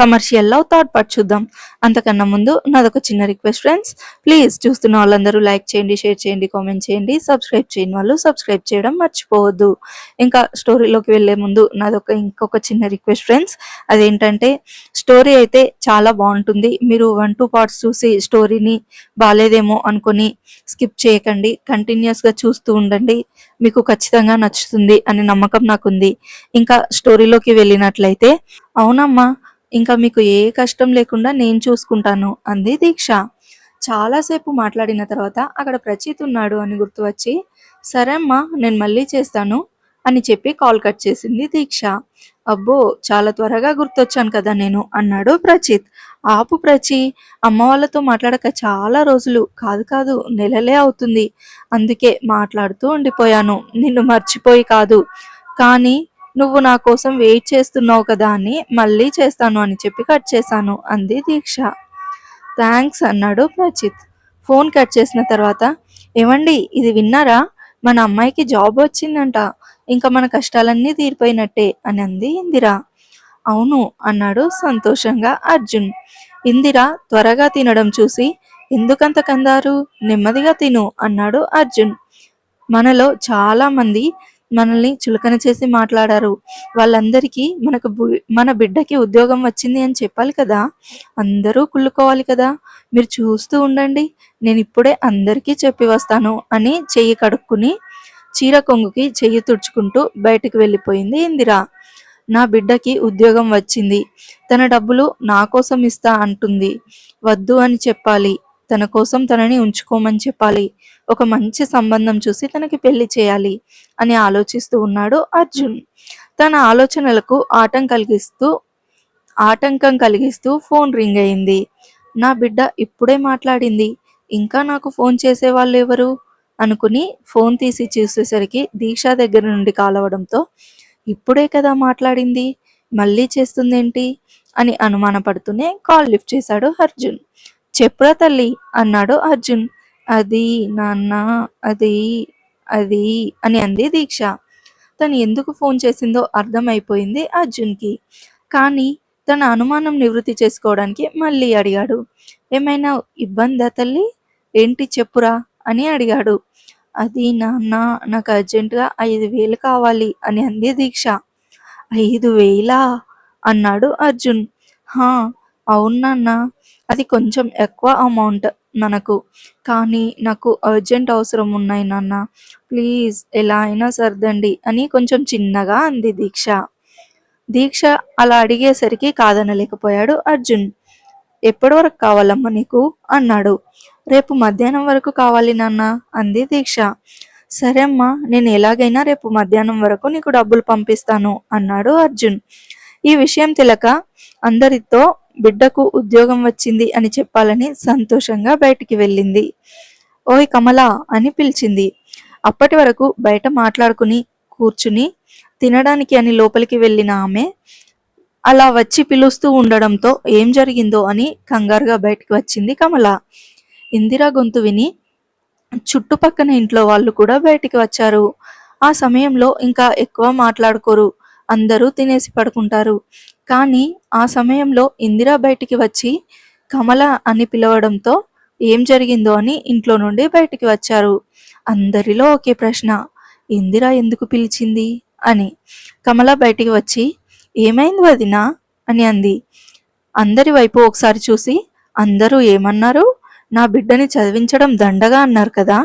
Commercial love third part చూద్దాం. అంతకన్నా ముందు నాదొక చిన్న రిక్వెస్ట్ ఫ్రెండ్స్ ప్లీజ్ చూస్తున్న వాళ్ళందరూ లైక్ చేయండి షేర్ చేయండి కామెంట్ చేయండి. సబ్స్క్రైబ్ చేయని వాళ్ళు సబ్స్క్రైబ్ చేయడం మర్చిపోవద్దు. ఇంకా స్టోరీలోకి వెళ్ళే ముందు నాదొక ఇంకొక చిన్న రిక్వెస్ట్ ఫ్రెండ్స్ అదేంటంటే స్టోరీ అయితే చాలా బాగుంటుంది. మీరు వన్ టూ పార్ట్స్ చూసి స్టోరీని బాగాలేదేమో అనుకొని స్కిప్ చేయకండి. కంటిన్యూస్గా చూస్తూ ఉండండి. మీకు ఖచ్చితంగా నచ్చుతుంది అనే నమ్మకం నాకుంది. ఇంకా స్టోరీలోకి వెళ్ళినట్లయితే అవునమ్మా ఇంకా మీకు ఏ కష్టం లేకుండా నేను చూసుకుంటాను అంది దీక్ష. చాలాసేపు మాట్లాడిన తర్వాత అక్కడ ప్రచిత్ ఉన్నాడు అని గుర్తు వచ్చి సరే అమ్మా నేను మళ్ళీ చేస్తాను అని చెప్పి కాల్ కట్ చేసింది దీక్ష. అబ్బో చాలా త్వరగా గుర్తొచ్చాను కదా నేను అన్నాడు ప్రచిత్. ఆపు ప్రచి అమ్మ వాళ్ళతో మాట్లాడక చాలా రోజులు కాదు కాదు నెలలే అవుతుంది. అందుకే మాట్లాడుతూ ఉండిపోయాను నిన్ను మర్చిపోయి కాదు. కానీ నువ్వు నా కోసం వెయిట్ చేస్తున్నావు కదా అని మళ్ళీ చేస్తాను అని చెప్పి కట్ చేశాను అంది దీక్ష. థ్యాంక్స్ అన్నాడు ప్రచిత్. ఫోన్ కట్ చేసిన తర్వాత ఏమండి ఇది విన్నారా? మన అమ్మాయికి జాబ్ వచ్చిందంట. ఇంకా మన కష్టాలన్నీ తీరిపోయినట్టే అని అంది ఇందిరా. అవును అన్నాడు సంతోషంగా అర్జున్. ఇందిర త్వరగా తినడం చూసి ఎందుకంత కందారు నెమ్మదిగా తిను అన్నాడు అర్జున్. మనలో చాలా మంది మనల్ని చులకన చేసి మాట్లాడారు. వాళ్ళందరికీ మనకు మన బిడ్డకి ఉద్యోగం వచ్చింది అని చెప్పాలి కదా? అందరూ కుళ్ళుకోవాలి కదా? మీరు చూస్తూ ఉండండి. నేను ఇప్పుడే అందరికీ చెప్పి వస్తాను అని చెయ్యి కడుక్కుని చీర కొంగుకి చెయ్యి తుడుచుకుంటూ బయటకు వెళ్ళిపోయింది ఇందిరా. నా బిడ్డకి ఉద్యోగం వచ్చింది. తన డబ్బులు నా కోసం ఇస్తా అంటుంది. వద్దు అని చెప్పాలి. తన కోసం తనని ఉంచుకోమని చెప్పాలి. ఒక మంచి సంబంధం చూసి తనకి పెళ్ళి చేయాలి అని ఆలోచిస్తూ ఉన్నాడు అర్జున్. తన ఆలోచనలకు ఆటం కలిగిస్తూ ఆటంకం కలిగిస్తూ ఫోన్ రింగ్ అయింది. నా బిడ్డ ఇప్పుడే మాట్లాడింది. ఇంకా నాకు ఫోన్ చేసే వాళ్ళు ఎవరు? అనుకుని ఫోన్ తీసి చూసేసరికి దీక్ష దగ్గర నుండి కాలవడంతో ఇప్పుడే కదా మాట్లాడింది? మళ్ళీ చేస్తుందేంటి? అని అనుమానపడుతూనే కాల్ లిఫ్ట్ చేశాడు అర్జున్. చెప్పురా తల్లి అన్నాడు అర్జున్. అది నాన్న అది అది అని అంది దీక్ష. తను ఎందుకు ఫోన్ చేసిందో అర్థమైపోయింది అర్జున్కి. కానీ తన అనుమానం నివృత్తి చేసుకోవడానికి మళ్ళీ అడిగాడు. ఏమైనా ఇబ్బందా తల్లి? ఏంటి చెప్పురా? అని అడిగాడు. అది నాన్న నాకు అర్జెంటుగా ఐదు వేలు కావాలి అని అంది దీక్ష. ఐదు వేలా? అన్నాడు అర్జున్. హా అవును నాన్న. అది కొంచెం ఎక్కువ అమౌంట్ మనకు కానీ నాకు అర్జెంట్ అవసరం ఉన్నాయి నాన్న. ప్లీజ్ ఎలా అయినా సర్దండి అని కొంచెం చిన్నగా అంది దీక్ష. దీక్ష అలా అడిగేసరికి కాదనలేకపోయాడు అర్జున్. ఎప్పటి వరకు కావాలమ్మా నీకు? అన్నాడు. రేపు మధ్యాహ్నం వరకు కావాలి నాన్న అంది దీక్ష. సరే అమ్మా నేను ఎలాగైనా రేపు మధ్యాహ్నం వరకు నీకు డబ్బులు పంపిస్తాను అన్నాడు అర్జున్. ఈ విషయం తెలక అందరితో బిడ్డకు ఉద్యోగం వచ్చింది అని చెప్పాలని సంతోషంగా బయటికి వెళ్ళింది. ఓయ్ కమలా అని పిలిచింది. అప్పటి వరకు బయట మాట్లాడుకుని కూర్చుని తినడానికి అని లోపలికి వెళ్ళిన ఆమె అలా వచ్చి పిలుస్తూ ఉండడంతో ఏం జరిగిందో అని కంగారుగా బయటికి వచ్చింది కమల. ఇందిరా గొంతు విని చుట్టుపక్కన ఇంట్లో వాళ్ళు కూడా బయటికి వచ్చారు. ఆ సమయంలో ఇంకా ఎక్కువ మాట్లాడుకోరు. అందరూ తినేసి పడుకుంటారు. కానీ ఆ సమయంలో ఇందిరా బయటికి వచ్చి కమల అని పిలవడంతో ఏం జరిగిందో అని ఇంట్లో నుండి బయటికి వచ్చారు. అందరిలో ఒకే ప్రశ్న ఇందిరా ఎందుకు పిలిచింది అని. కమల బయటికి వచ్చి ఏమైంది వదినా? అని అంది. అందరి వైపు ఒకసారి చూసి అందరూ ఏమన్నారు? నా బిడ్డని చదివించడం దండగా అన్నారు కదా.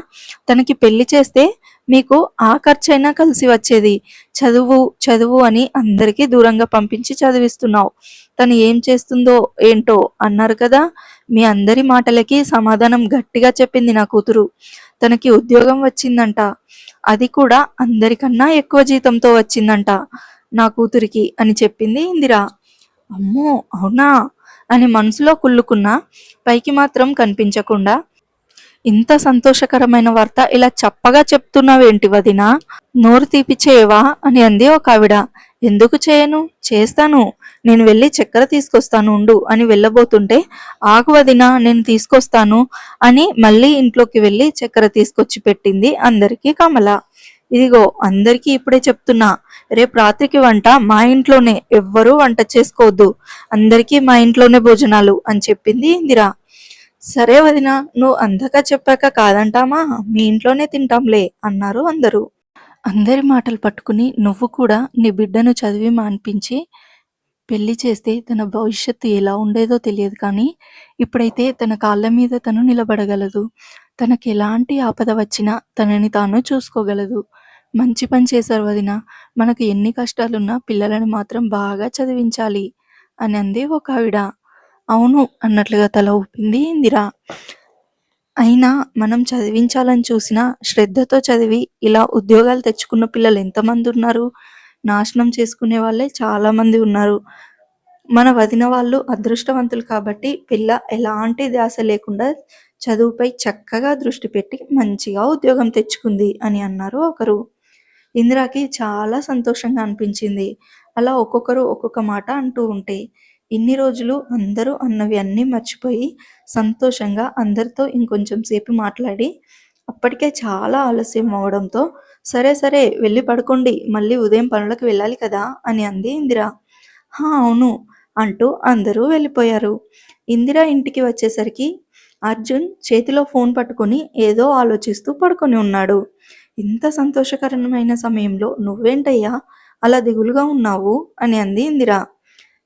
తనకి పెళ్ళి చేస్తే మీకు ఆ ఖర్చైనా కలిసి వచ్చేది. చదువు చదువు అని అందరికీ దూరంగా పంపించి చదివిస్తున్నావు. తను ఏం చేస్తుందో ఏంటో అన్నారు కదా? మీ అందరి మాటలకి సమాధానం గట్టిగా చెప్పింది నా కూతురు. తనకి ఉద్యోగం వచ్చిందంట. అది కూడా అందరికన్నా ఎక్కువ జీతంతో వచ్చిందంట నా కూతురికి అని చెప్పింది ఇందిరా. అమ్మో అవునా? అని మనసులో కుళ్ళుకున్నా పైకి మాత్రం కనిపించకుండా ఇంత సంతోషకరమైన వార్త ఇలా చప్పగా చెప్తున్నావేంటి వదినా? నోరు తీపిచేయవా అని అంది ఒక ఆవిడ. ఎందుకు చేయను? చేస్తాను. నేను వెళ్ళి చక్కెర తీసుకొస్తాను ఉండు అని వెళ్ళబోతుంటే ఆగు వదినా నేను తీసుకొస్తాను అని మళ్ళీ ఇంట్లోకి వెళ్ళి చక్కెర తీసుకొచ్చి పెట్టింది అందరికీ కమల. ఇదిగో అందరికీ ఇప్పుడే చెప్తున్నా. రేపు రాత్రికి వంట మా ఇంట్లోనే. ఎవ్వరూ వంట చేసుకోవద్దు. అందరికీ మా ఇంట్లోనే భోజనాలు అని చెప్పింది ఇందిరా. సరే వదిన నువ్వు అంతగా చెప్పాక కాదంటామా? మీ ఇంట్లోనే తింటాంలే అన్నారు అందరూ. అందరి మాటలు పట్టుకుని నువ్వు కూడా నీ బిడ్డను చదివి మాన్పించి పెళ్ళి చేస్తే తన భవిష్యత్తు ఎలా ఉండేదో తెలియదు కానీ ఇప్పుడైతే తన కాళ్ళ మీద తను నిలబడగలదు. తనకి ఎలాంటి ఆపద వచ్చినా తనని తాను చూసుకోగలదు. మంచి పని చేశారు వదిన. మనకు ఎన్ని కష్టాలున్నా పిల్లలను మాత్రం బాగా చదివించాలి అని అంది ఒక ఆవిడ. అవును అన్నట్లుగా తల ఊపింది ఇందిరా. అయినా మనం చదివించాలని చూసినా శ్రద్ధతో చదివి ఇలా ఉద్యోగాలు తెచ్చుకున్న పిల్లలు ఎంతమంది ఉన్నారు? నాశనం చేసుకునే వాళ్ళే చాలా మంది ఉన్నారు. మన వదిన వాళ్ళు అదృష్టవంతులు కాబట్టి పిల్ల ఎలాంటి ధ్యాస లేకుండా చదువుపై చక్కగా దృష్టి పెట్టి మంచిగా ఉద్యోగం తెచ్చుకుంది అని అన్నారు ఒకరు. ఇందిరాకి చాలా సంతోషంగా అనిపించింది. అలా ఒక్కొక్కరు ఒక్కొక్క మాట అంటూ ఉంటే ఇన్ని రోజులు అందరూ అన్నవి అన్నీ మర్చిపోయి సంతోషంగా అందరితో ఇంకొంచెం సేపు మాట్లాడి అప్పటికే చాలా ఆలస్యం అవడంతో సరే సరే వెళ్ళి పడుకోండి మళ్ళీ ఉదయం పనులకు వెళ్ళాలి కదా అని అంది ఇందిరా. హా అవును అంటూ అందరూ వెళ్ళిపోయారు. ఇందిరా ఇంటికి వచ్చేసరికి అర్జున్ చేతిలో ఫోన్ పట్టుకొని ఏదో ఆలోచిస్తూ పడుకొని ఉన్నాడు. ఇంత సంతోషకరమైన సమయంలో నువ్వేంటయ్యా? అలా దిగులుగా ఉన్నావు? అని అంది ఇందిరా.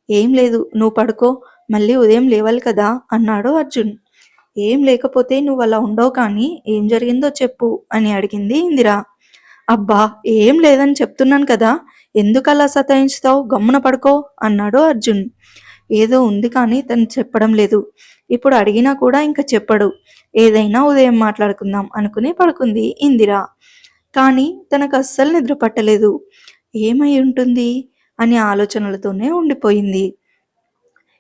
ఏం లేదు నువ్వు పడుకో మళ్ళీ ఉదయం లేవాలి కదా అన్నాడు అర్జున్. ఏం లేకపోతే నువ్వు అలా ఉండవు కానీ ఏం జరిగిందో చెప్పు అని అడిగింది ఇందిర. అబ్బా ఏం లేదని చెప్తున్నాను కదా ఎందుకు అలా సతాయించుతావు గమ్మున పడుకో అన్నాడు అర్జున్. ఏదో ఉంది కానీ తను చెప్పడం లేదు. ఇప్పుడు అడిగినా కూడా ఇంకా చెప్పడు. ఏదైనా ఉదయం మాట్లాడుకుందాం అనుకుని పడుకుంది ఇందిర. కానీ తనకు అస్సలు నిద్ర పట్టలేదు. ఏమై ఉంటుంది? అనే ఆలోచనలతోనే ఉండిపోయింది.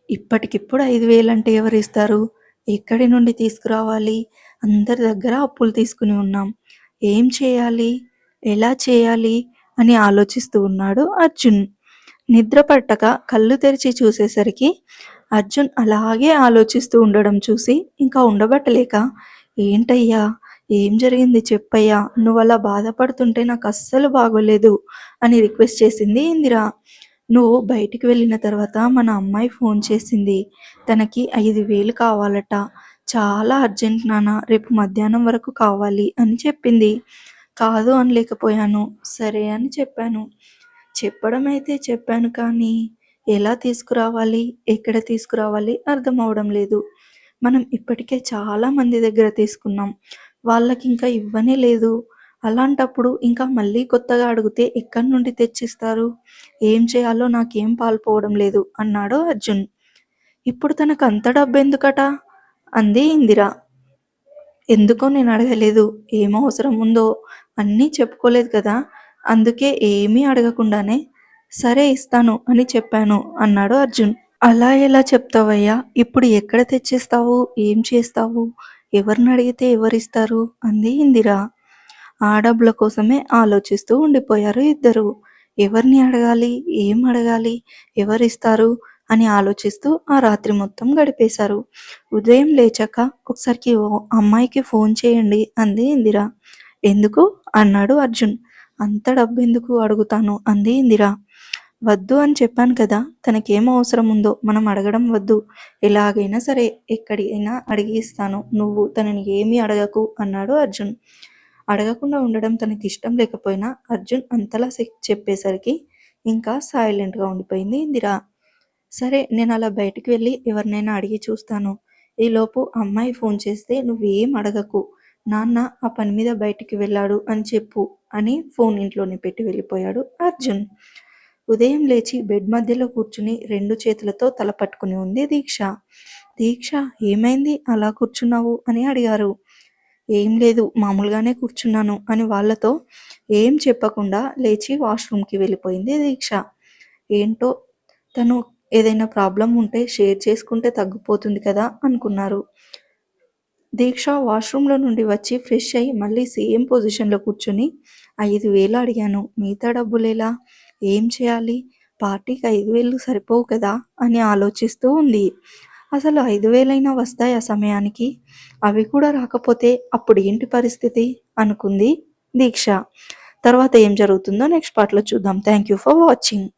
ఇప్పటికిప్పుడు ఐదు వేలంటే ఎవరు ఇస్తారు ఎక్కడి నుండి తీసుకురావాలి? అందరి దగ్గర అప్పులు తీసుకుని ఉన్నాం. ఏం చేయాలి? ఎలా చేయాలి? అని ఆలోచిస్తూ ఉన్నాడు అర్జున్. నిద్ర పట్టక కళ్ళు తెరిచి చూసేసరికి అర్జున్ అలాగే ఆలోచిస్తూ ఉండడం చూసి ఇంకా ఉండబట్టలేక ఏంటయ్యా? ఏం జరిగింది చెప్పయ్యా? నువ్వు అలా బాధపడుతుంటే నాకు అస్సలు బాగోలేదు అని రిక్వెస్ట్ చేసింది ఇందిరా. నువ్వు బయటికి వెళ్ళిన తర్వాత మన అమ్మాయి ఫోన్ చేసింది. తనకి ఐదు వేలు కావాలట. చాలా అర్జెంట్ నాన్న రేపు మధ్యాహ్నం వరకు కావాలి అని చెప్పింది. కాదు అనలేకపోయాను. సరే అని చెప్పాను. చెప్పడం అయితే చెప్పాను కానీ ఎలా తీసుకురావాలి ఎక్కడ తీసుకురావాలి అర్థం అవడం లేదు. మనం ఇప్పటికే చాలా మంది దగ్గర తీసుకున్నాం. వాళ్ళకి ఇంకా ఇవ్వనే లేదు. అలాంటప్పుడు ఇంకా మళ్ళీ కొత్తగా అడిగితే ఎక్కడి నుండి తెచ్చిస్తారు? ఏం చేయాలో నాకేం పాల్పోవడం లేదు అన్నాడు అర్జున్. ఇప్పుడు తనకు అంత డబ్బు ఎందుకట అంది ఇందిర. ఎందుకో నేను అడగలేదు. ఏం అవసరం ఉందో? అన్నీ చెప్పుకోలేదు కదా? అందుకే ఏమీ అడగకుండానే సరే ఇస్తాను అని చెప్పాను అన్నాడు అర్జున్. అలా ఎలా చెప్తావయ్యా? ఇప్పుడు ఎక్కడ తెచ్చిస్తావు? ఏం చేస్తావు? ఎవరిని అడిగితే ఎవరిస్తారు? అంది ఇందిరా. ఆ డబ్బుల కోసమే ఆలోచిస్తూ ఉండిపోయారు ఇద్దరు. ఎవరిని అడగాలి? ఏం అడగాలి? ఎవరిస్తారు? అని ఆలోచిస్తూ ఆ రాత్రి మొత్తం గడిపేశారు. ఉదయం లేచాక ఒకసారికి ఓ అమ్మాయికి ఫోన్ చేయండి అంది ఇందిరా. ఎందుకు? అన్నాడు అర్జున్. అంత డబ్బు ఎందుకు అడుగుతాను? అంది ఇందిరా. వద్దు అని చెప్పాను కదా తనకేం అవసరం ఉందో మనం అడగడం వద్దు. ఎలాగైనా సరే ఎక్కడికైనా అడిగి ఇస్తాను. నువ్వు తనని ఏమీ అడగకు అన్నాడు అర్జున్. అడగకుండా ఉండడం తనకి ఇష్టం లేకపోయినా అర్జున్ అంతలా చెప్పేసరికి ఇంకా సైలెంట్గా ఉండిపోయింది ఇందిరా. సరే నేను అలా బయటికి వెళ్ళి ఎవరినైనా అడిగి చూస్తాను. ఈలోపు అమ్మాయి ఫోన్ చేస్తే నువ్వేం అడగకు. నాన్న ఆ పని మీద బయటికి వెళ్ళాడు అని చెప్పు అని ఫోన్ ఇంట్లోనే పెట్టి వెళ్ళిపోయాడు అర్జున్. ఉదయం లేచి బెడ్ మధ్యలో కూర్చుని రెండు చేతులతో తల పట్టుకుని ఉంది దీక్ష. దీక్ష ఏమైంది? అలా కూర్చున్నావు? అని అడిగారు. ఏం లేదు మామూలుగానే కూర్చున్నాను అని వాళ్ళతో ఏం చెప్పకుండా లేచి వాష్రూమ్కి వెళ్ళిపోయింది దీక్ష. ఏంటో? తను ఏదైనా ప్రాబ్లం ఉంటే షేర్ చేసుకుంటే తగ్గిపోతుంది కదా అనుకున్నారు. దీక్ష వాష్రూమ్లో నుండి వచ్చి ఫ్రెష్ అయ్యి మళ్ళీ సేమ్ పొజిషన్లో కూర్చుని ఐదు వేలు అడిగాను. మిగతా డబ్బులేలా ఏం చేయాలి? పార్టీకి ఐదు వేలు సరిపోవు కదా? అని ఆలోచిస్తూ ఉంది. అసలు ఐదు వేలైనా వస్తాయి ఆ సమయానికి? అవి కూడా రాకపోతే అప్పుడు ఏంటి పరిస్థితి? అనుకుంది దీక్ష. తర్వాత ఏం జరుగుతుందో నెక్స్ట్ పార్ట్లో చూద్దాం. Thank you for watching.